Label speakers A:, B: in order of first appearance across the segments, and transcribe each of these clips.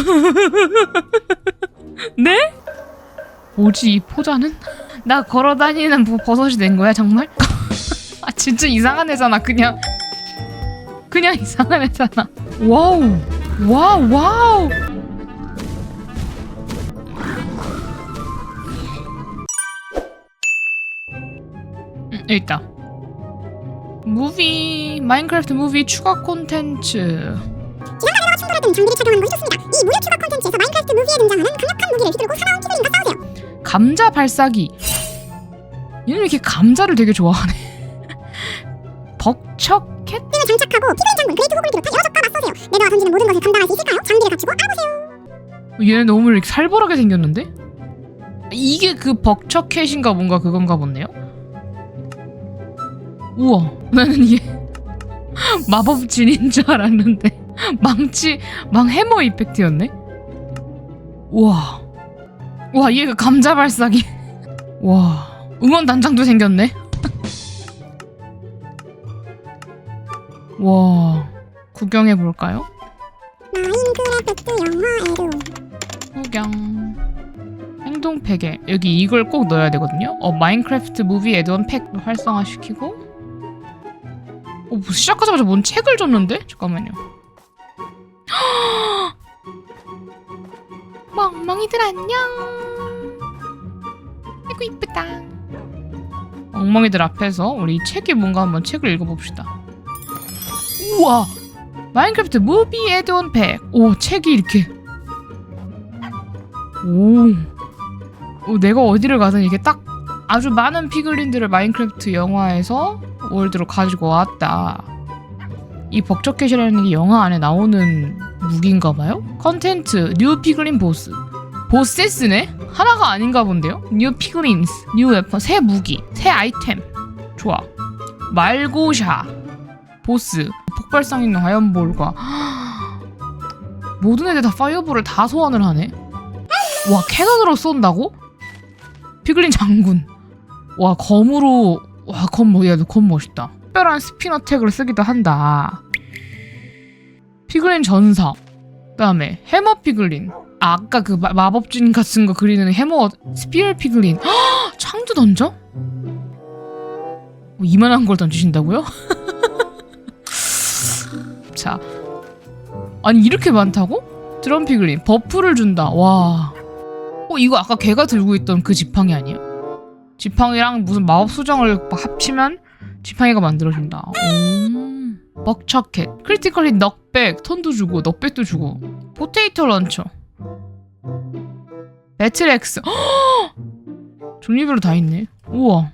A: 네? 뭐지 이 포자는? 나 걸어다니는 뭐 버섯이 된 거야 정말? 아 진짜 이상한 애잖아 그냥 그냥 이상한 애잖아 와우 와우 와우 음, 있다 무비 마인크래프트 무비 추가 콘텐츠
B: 충돌했던 장비를 착용한 것이 좋습니다. 이 무료 추가 콘텐츠에서 마인크래프트 무비에 등장하는 강력한 무기를 휘두르고 사나운 피그린과 싸우세요.
A: 감자 발사기. 얘는 왜 이렇게 감자를 되게 좋아하네. 벅척캣?
B: 힘을 장착하고 피그린 장군 그레이트 호그를 비롯한 여러 적과 맞서세요. 매너와 던지는 모든 것을 감당할 수 있을까요? 장비를 갖추고 알아보세요.
A: 얘는 너무 이렇게 살벌하게 생겼는데? 이게 그 벅척캣인가 뭔가 그건가 본데요? 우와, 나는 이게 마법 진인 줄 알았는데 망치, 망 해머 이펙트였네? 우와, 와 얘가 감자 발사기. 와, 응원 단장도 생겼네. 와, 구경해 볼까요?
B: 마인크래프트 영화 에로
A: 구경 행동 팩에 여기 이걸 꼭 넣어야 되거든요. 어 마인크래프트 무비 애드온 팩 활성화시키고 어 뭐 시작하자마자 뭔 책을 줬는데? 잠깐만요. 멍멍이들 안녕. 아이고 이쁘다. 멍멍이들 앞에서 우리 이 책이 뭔가 한번 책을 읽어봅시다. 우와 마인크래프트 무비 애드온 팩. 오 책이 이렇게 오. 오, 내가 어디를 가든 이게 딱 아주 많은 피글린들을 마인크래프트 영화에서 월드로 가지고 왔다. 이 벅적캣이라는 게 영화 안에 나오는 무기인가 봐요? 컨텐츠 뉴 피글린 보스. 보세스네? 하나가 아닌가 본데요? 뉴 피글린스, 뉴 웨펀, 새 무기, 새 아이템. 좋아. 말고샤. 보스. 폭발성 있는 화염볼과 모든 애들 다 파이어볼을 다 소환을 하네. 와 캐논으로 쏜다고? 피글린 장군 와 검으로 와검 뭐야 검 멋있다 특별한 스피너 택을 쓰기도 한다 피글린 전사 그다음에 해머 피글린 아, 아까 그 마, 마법진 같은 거 그리는 해머 스피얼 피글린 헉, 창도 던져? 뭐 이만한 걸 던지신다고요? 자 아니 이렇게 많다고? 드럼 피글린 버프를 준다 와 어 이거 아까 걔가 들고 있던 그 지팡이 아니에요? 지팡이랑 무슨 마법 수정을 막 합치면 지팡이가 만들어진다. 오. 벅척캣 크리티컬 힛 넉백 턴도 주고 넉백도 주고 포테이토 런처 배틀엑스 종류별로 다 있네. 우와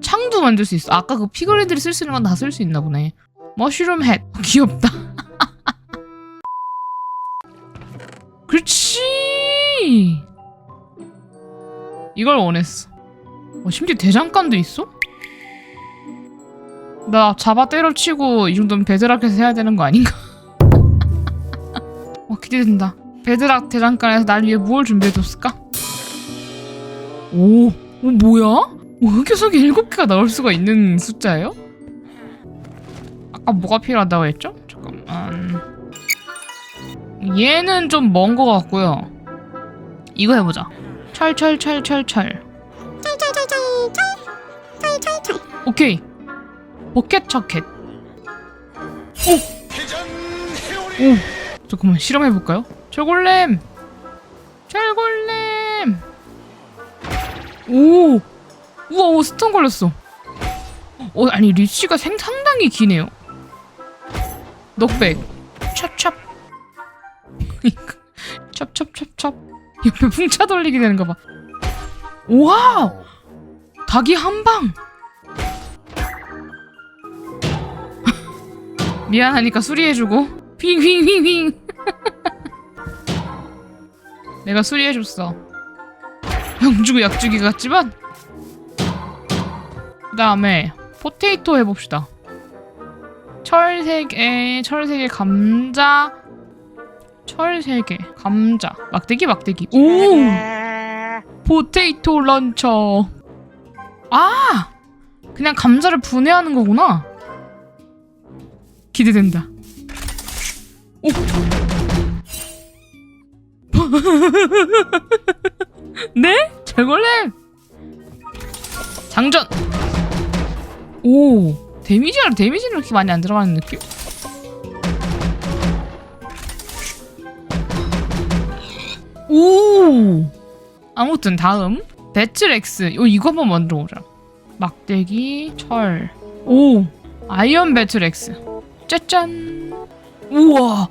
A: 창도 만들 수 있어. 아까 그 피그레들이 쓸 수 있는 건 다 쓸 수 있나 보네. 머쉬룸 햇 귀엽다. 그렇지. 이걸 원했어. 어, 심지어 대장간도 있어? 나 잡아 때려치고 이 정도면 베드락에서 해야 되는 거 아닌가? 어, 기대된다. 베드락 대장간에서 날 위해 무엇 준비해줬을까? 오, 오 뭐야? 오, 흑요석이 일곱 개가 나올 수가 있는 숫자예요? 아까 뭐가 필요하다고 했죠? 잠깐만. 얘는 좀 먼 거 같고요. 이거 해보자. 철철철철철.
B: 철철철철철. 철철철.
A: 오케이. 버켓 차켓. 오. 오. 잠깐만 실험해 볼까요? 철골렘. 철골렘. 오. 우와, 오, 스톤 걸렸어. 어, 아니 리치가 생 상당히 기네요. 넉백. 찹찹. 찹찹찹찹. 옆에 풍차 돌리게 되는 거 봐. 우와! 닭이 한 방. 미안하니까 수리해주고. 핑핑핑핑 내가 수리해줬어. 병주고 약주기 같지만 그 다음에 포테이토 해봅시다. 철 3개 철 3개 감자. 철 3개 감자. 막대기 막대기. 오! 포테이토 런처. 아! 그냥 감자를 분해하는 거구나 기대된다. 오. 네? 제골렘 장전! 오! 데미지가 데미지는 그렇게 많이 안 들어가는 느낌? 오! 아무튼 다음. 배틀엑스 요 이거 한번 만들어 보자. 막대기 철 오! 아이언 배틀엑스 짜잔 우와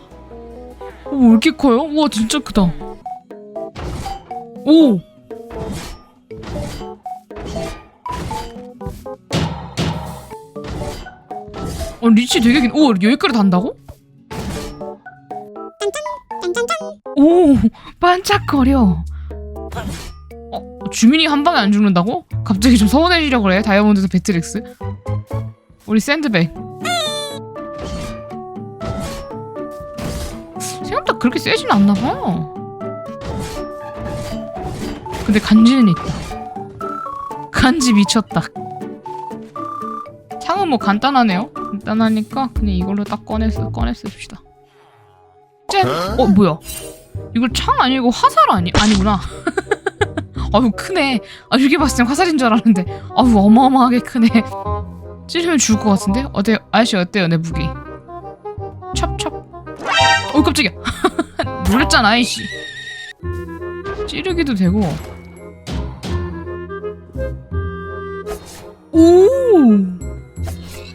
A: 오, 왜 이렇게 커요? 우와 진짜 크다 오 어, 리치 되게 긴. 오, 여기까지 단다고? 오, 반짝거려. 어, 주민이 한 방에 안 죽는다고? 갑자기 좀 서운해지려 그래. 다이아몬드에서 배트렉스. 우리 샌드백. 생각보다 그렇게 세진 않나 봐요. 근데 간지는 있다. 간지 미쳤다. 창은 뭐 간단하네요. 간단하니까 그냥 이걸로 딱 꺼내서 꺼내 씁시다. 짠! 어 뭐야? 이거 창 아니고 화살 아니 아니구나. 아유 크네. 아 이렇게 봤을 땐 화살인 줄 알았는데 아유 어마어마하게 크네. 찌르면 죽을 것 같은데? 어때 아저씨 어때요 내 무기? 찹찹. 어 깜짝이야. 놀랬잖아 아이씨. 찌르기도 되고. 오.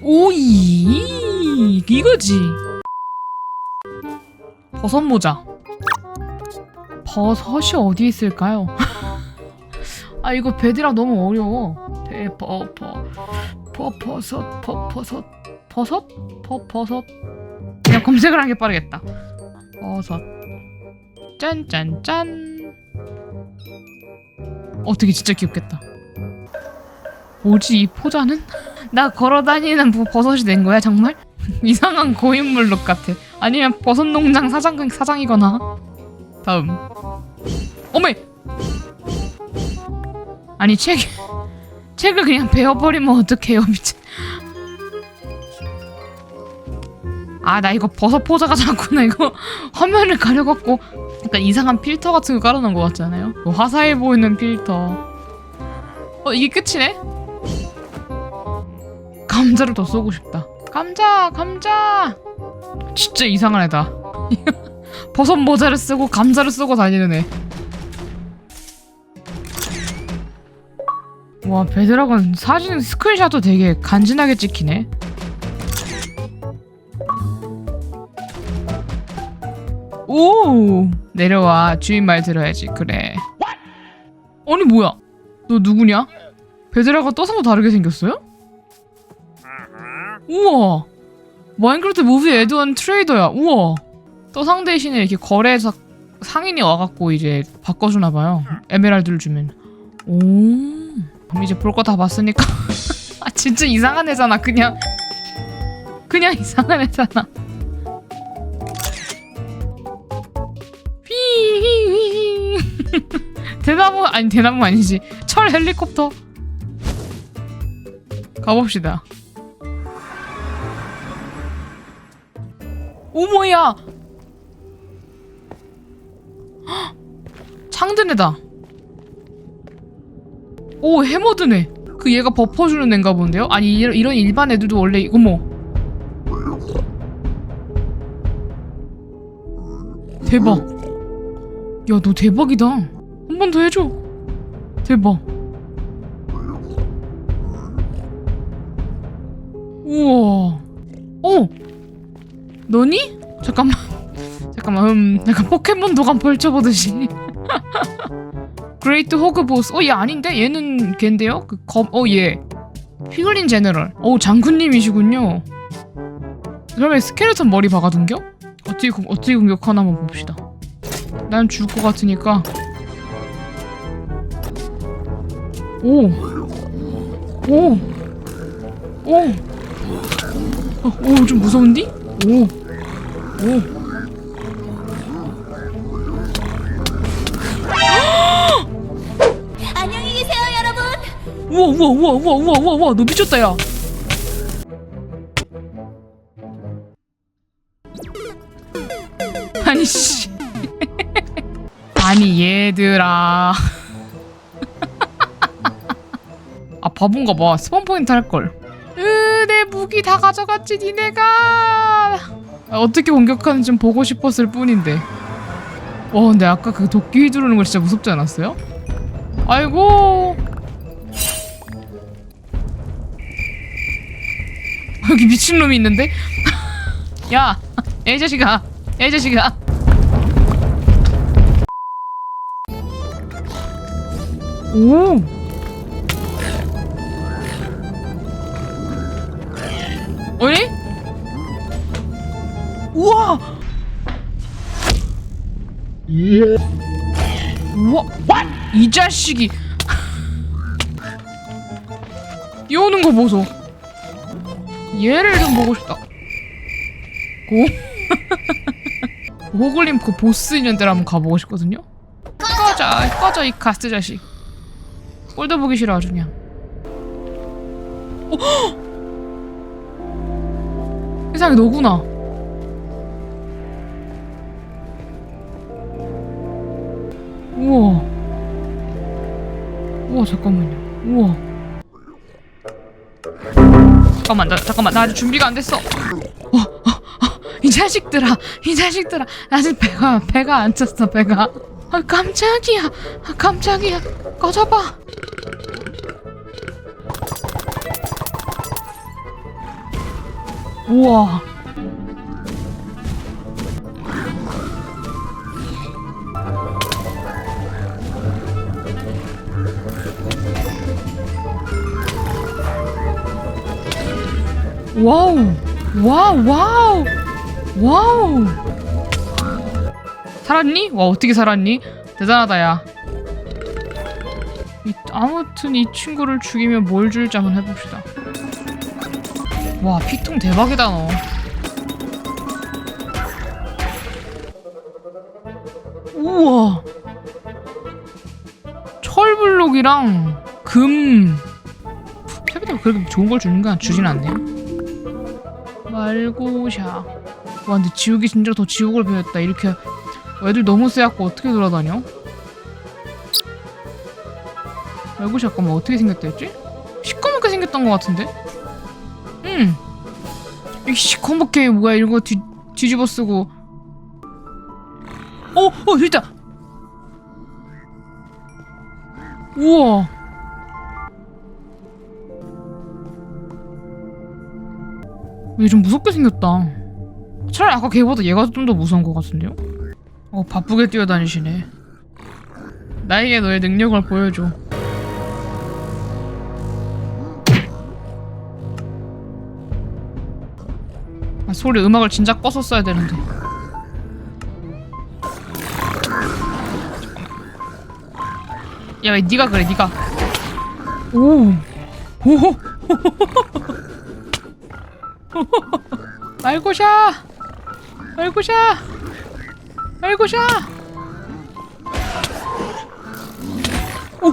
A: 오이 이거지. 버섯 모자. 버섯이 어디 있을까요? 아 이거 베드락 너무 어려워. 베버버 버버섯 버버섯 버섯 버버섯 그냥 검색을 하는 게 빠르겠다. 버섯 짠짠짠. 어떻게 진짜 귀엽겠다. 뭐지 이 포자는? 나 걸어다니는 뭐 버섯이 된 거야 정말? 이상한 고인물 룩 같아. 아니면 버섯 농장 사장 사장이거나. 다음. 어메. 아니 책 책을 그냥 베어버리면 어떡해요 미친. 아 나 이거 버섯 포자가 자꾸 나 이거 화면을 가려갖고 약간 이상한 필터 같은 거 깔아놓은 것 같잖아요. 뭐 화사해 보이는 필터. 어 이게 끝이네? 감자를 더 쏘고 싶다. 감자, 감자. 진짜 이상한 애다. 버섯 모자를 쓰고 감자를 쓰고 다니는 애. 와, 베드락은 사진 스크린샷도 되게 간지나게 찍히네. 오! 내려와. 주인 말 들어야지. 그래. 아니, 뭐야? 너 누구냐? 베드락과 떠서도 다르게 생겼어요? 우와 마인크래프트 무비 에드원 트레이더야 우와 떠상 대신에 이렇게 거래에서 상인이 와갖고 이제 바꿔주나봐요 에메랄드를 주면 오 그럼 이제 볼 거 다 봤으니까 아 진짜 이상한 애잖아 그냥 그냥 이상한 애잖아 대나무 아니 대나무 아니지 철 헬리콥터 가봅시다! 헉! 창드네다. 오 해머드네. 그 얘가 버퍼주는 애인가 본데요? 아니 이런, 이런 일반 애들도 원래 어머. 대박. 야 너 대박이다. 한 번 더 해줘. 대박. 우와. 오. 너니? 잠깐만 잠깐만 음 약간 포켓몬 도감 펼쳐보듯이 그레이트 호그 보스 어 얘 아닌데? 얘는 걘데요? 그 검 어 얘 피글린 제너럴 어 장군님이시군요 그러면 스켈레톤 머리 박아둔겨? 어떻게 공- 어떻게 공격하나 한번 봅시다 난 죽을 것 같으니까 오 오! 오! 어, 오, 좀 무서운디? 오. 오.
C: 안녕히 계세요, 여러분.
A: 우와, 우와, 우와, 우와, 우와, 우와, 우와, 너 미쳤다, 야. 얘들아 아 바본가 봐 스폰 포인트 할걸 으내 무기 다 가져갔지 니네가 아, 어떻게 공격하는지 좀 보고 싶었을 뿐인데 와 근데 아까 그 도끼 휘두르는 거 진짜 무섭지 않았어요? 아이고 여기 미친놈이 있는데? 야! 야, 이 자식아! 야, 이 자식아! 오! 어이? 우와! 우와! 이 자식이! 이오는 거 보소. 얘를 좀 보고 싶다. 고? 호글림 그 보스 있는 데를 한번 가보고 싶거든요? 꺼져, 꺼져, 이 가스 자식. 꼴도 보기 싫어, 아주 그냥. 어, 헉! 세상에 너구나. 우와. 우와, 잠깐만요. 우와. 잠깐만, 나, 잠깐만, 나 아직 준비가 안 됐어. 어, 어, 어, 이 자식들아, 이 자식들아, 아직 배가 배가 안 찼어, 배가. 아, 깜짝이야, 아, 깜짝이야, 꺼져봐. 우와. 와우. 와우 와우. 와우 살았니? 와 어떻게 살았니? 대단하다 야. 이, 아무튼 이 친구를 죽이면 뭘 줄지 한번 해봅시다. 와 피통 대박이다 너. 우와. 철블록이랑 금. 세비가 그렇게 좋은 걸 주는 거야 주진 않네요 말고샤. 와 근데 지옥이 진짜 더 지옥을 배웠다. 이렇게 애들 너무 세갖고 어떻게 돌아다녀? 말고샤 잠깐만 어떻게 생겼다 했지? 시커멓게 생겼던 것 같은데? 응. 이 시커멓게 뭐야 이런 거 뒤, 뒤집어 쓰고 어! 어! 됐다! 우와 얘 좀 무섭게 생겼다 차라리 아까 걔보다 얘가 좀 더 무서운 것 같은데요? 어 바쁘게 뛰어다니시네. 나에게 너의 능력을 보여줘. 아, 소리 음악을 진짜 써야 되는데. 야, 왜 네가 그래, 네가. 오, 오, 말고샤, 말고샤, 오.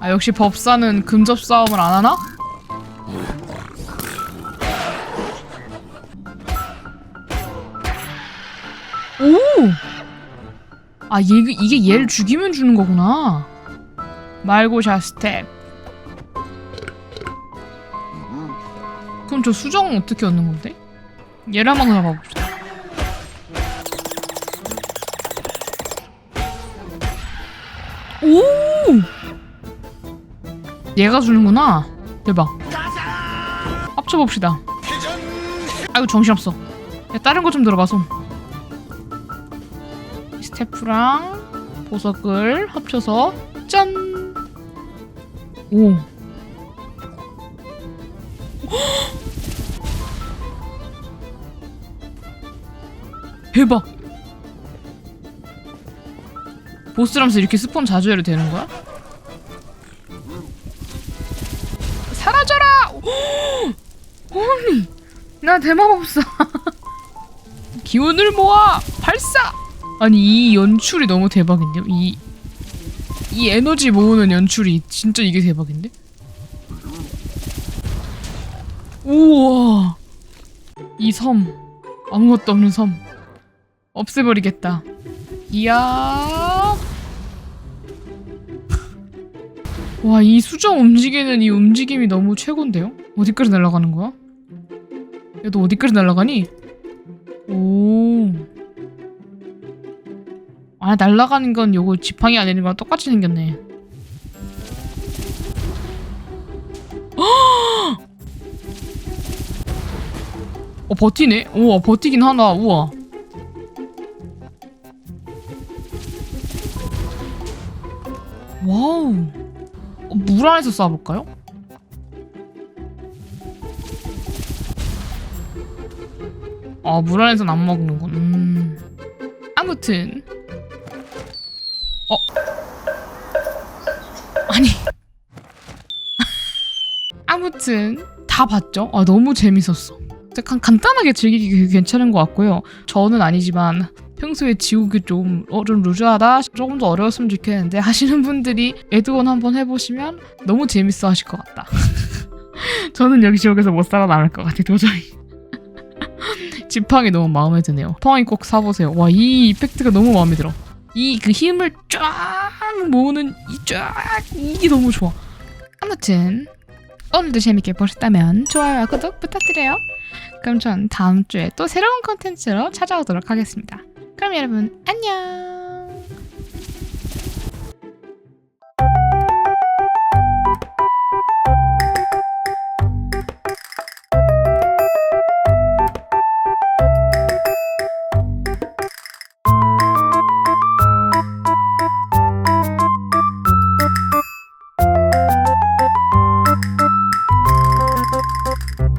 A: 아 역시 법사는 근접 싸움을 안 하나? 오! 아, 얘, 이게 얘를 죽이면 주는 거구나. 말고샤 스텝. 그럼 저 수정은 어떻게 얻는 건데? 얘를 한번 잡아봅시다. 오! 얘가 주는구나. 대박. 합쳐봅시다. 아이고, 정신없어. 야, 다른 거 좀 들어봐, 손. 스태프랑 보석을 합쳐서 짠! 오. 대박! 보스라면서 이렇게 스폰 자주 해도 되는 거야? 사라져라! 오! 아니, 나 대마법사. 기운을 모아! 발사! 아니 이 연출이 너무 대박인데요? 이, 이 에너지 모으는 연출이 진짜 이게 대박인데? 우와 이 섬 아무것도 없는 섬 없애버리겠다. 이야. 와, 이 수정 움직이는 이 움직임이 너무 최고인데요? 어디까지 날아가는 거야? 얘도 어디까지 날아가니? 오. 아, 날아가는 건 요거 지팡이 안에 있는 거랑 똑같이 생겼네. 어, 버티네? 우와, 버티긴 하나, 우와. 어, 물 안에서 쏴볼까요? 아, 물 안에서는 안 먹는군. 음. 아무튼. 어. 아니. 아무튼 다 봤죠? 아, 너무 재밌었어. 약간 간단하게 즐기기 괜찮은 것 같고요. 저는 아니지만 평소에 지우기 좀, 어, 좀 루즈하다, 조금 더 어려웠으면 좋겠는데 하시는 분들이 에드원 한번 해보시면 너무 재밌어 하실 것 같다. 저는 여기 지옥에서 못 살아남을 것 같아, 도저히. 지팡이 너무 마음에 드네요. 지팡이 꼭 사보세요. 와, 이 이펙트가 너무 마음에 들어. 이 그 힘을 쫙 모으는 이 쫙, 이게 너무 좋아. 아무튼, 오늘도 재밌게 보셨다면 좋아요와 구독 부탁드려요. 그럼 전 다음 주에 또 새로운 컨텐츠로 찾아오도록 하겠습니다. 그럼 여러분 안녕.